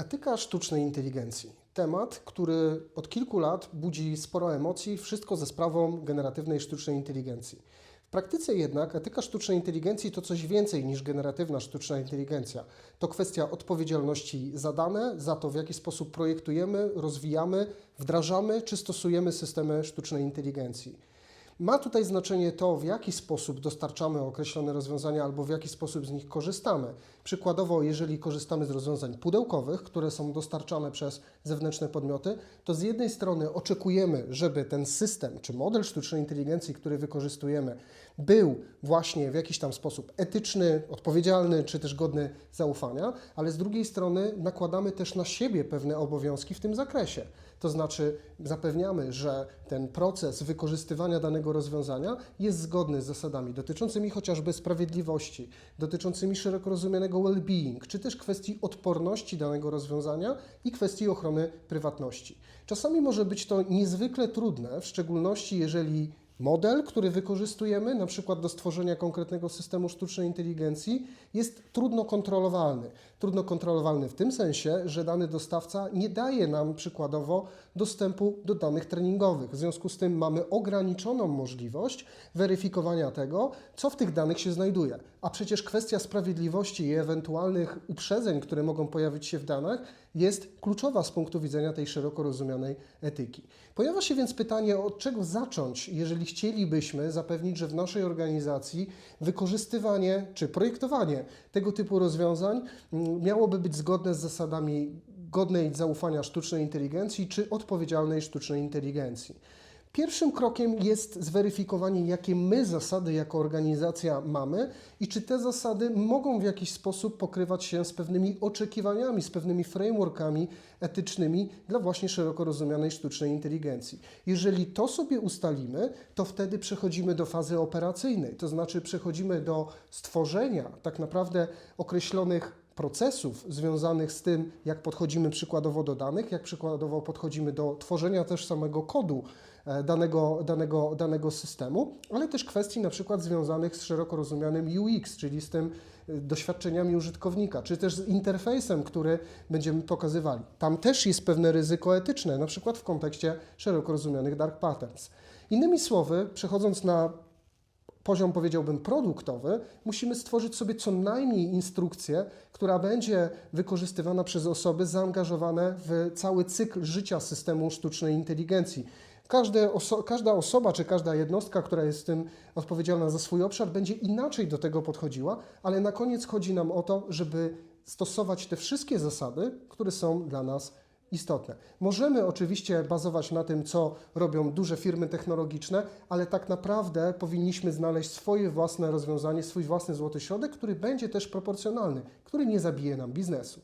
Etyka sztucznej inteligencji. Temat, który od kilku lat budzi sporo emocji, wszystko ze sprawą generatywnej sztucznej inteligencji. W praktyce jednak etyka sztucznej inteligencji to coś więcej niż generatywna sztuczna inteligencja. To kwestia odpowiedzialności za dane, za to w jaki sposób projektujemy, rozwijamy, wdrażamy czy stosujemy systemy sztucznej inteligencji. Ma tutaj znaczenie to, w jaki sposób dostarczamy określone rozwiązania albo w jaki sposób z nich korzystamy. Przykładowo, jeżeli korzystamy z rozwiązań pudełkowych, które są dostarczane przez zewnętrzne podmioty, to z jednej strony oczekujemy, żeby ten system czy model sztucznej inteligencji, który wykorzystujemy, był właśnie w jakiś tam sposób etyczny, odpowiedzialny czy też godny zaufania, ale z drugiej strony nakładamy też na siebie pewne obowiązki w tym zakresie. To znaczy zapewniamy, że ten proces wykorzystywania danego rozwiązania jest zgodny z zasadami dotyczącymi chociażby sprawiedliwości, dotyczącymi szeroko rozumianego well-being, czy też kwestii odporności danego rozwiązania i kwestii ochrony prywatności. Czasami może być to niezwykle trudne, w szczególności jeżeli Model, który wykorzystujemy, na przykład do stworzenia konkretnego systemu sztucznej inteligencji, jest trudno kontrolowalny. Trudno kontrolowalny w tym sensie, że dany dostawca nie daje nam przykładowo dostępu do danych treningowych. W związku z tym mamy ograniczoną możliwość weryfikowania tego, co w tych danych się znajduje. A przecież kwestia sprawiedliwości i ewentualnych uprzedzeń, które mogą pojawić się w danych, jest kluczowa z punktu widzenia tej szeroko rozumianej etyki. Pojawia się więc pytanie, od czego zacząć, jeżeli chcielibyśmy zapewnić, że w naszej organizacji wykorzystywanie czy projektowanie tego typu rozwiązań mm, miałoby być zgodne z zasadami godnej zaufania sztucznej inteligencji czy odpowiedzialnej sztucznej inteligencji. Pierwszym krokiem jest zweryfikowanie, jakie my zasady jako organizacja mamy i czy te zasady mogą w jakiś sposób pokrywać się z pewnymi oczekiwaniami, z pewnymi frameworkami etycznymi dla właśnie szeroko rozumianej sztucznej inteligencji. Jeżeli to sobie ustalimy, to wtedy przechodzimy do fazy operacyjnej, to znaczy przechodzimy do stworzenia tak naprawdę określonych procesów związanych z tym, jak podchodzimy przykładowo do danych, jak przykładowo podchodzimy do tworzenia też samego kodu e, danego, danego, danego systemu, ale też kwestii na przykład związanych z szeroko rozumianym UX, czyli z tym e, doświadczeniami użytkownika, czy też z interfejsem, który będziemy pokazywali. Tam też jest pewne ryzyko etyczne, na przykład w kontekście szeroko rozumianych dark patterns. Innymi słowy, przechodząc na poziom, powiedziałbym, produktowy, musimy stworzyć sobie co najmniej instrukcję, która będzie wykorzystywana przez osoby zaangażowane w cały cykl życia systemu sztucznej inteligencji. Oso każda osoba czy każda jednostka, która jest tym odpowiedzialna za swój obszar, będzie inaczej do tego podchodziła, ale na koniec chodzi nam o to, żeby stosować te wszystkie zasady, które są dla nas istotne. Możemy oczywiście bazować na tym, co robią duże firmy technologiczne, ale tak naprawdę powinniśmy znaleźć swoje własne rozwiązanie, swój własny złoty środek, który będzie też proporcjonalny, który nie zabije nam biznesu.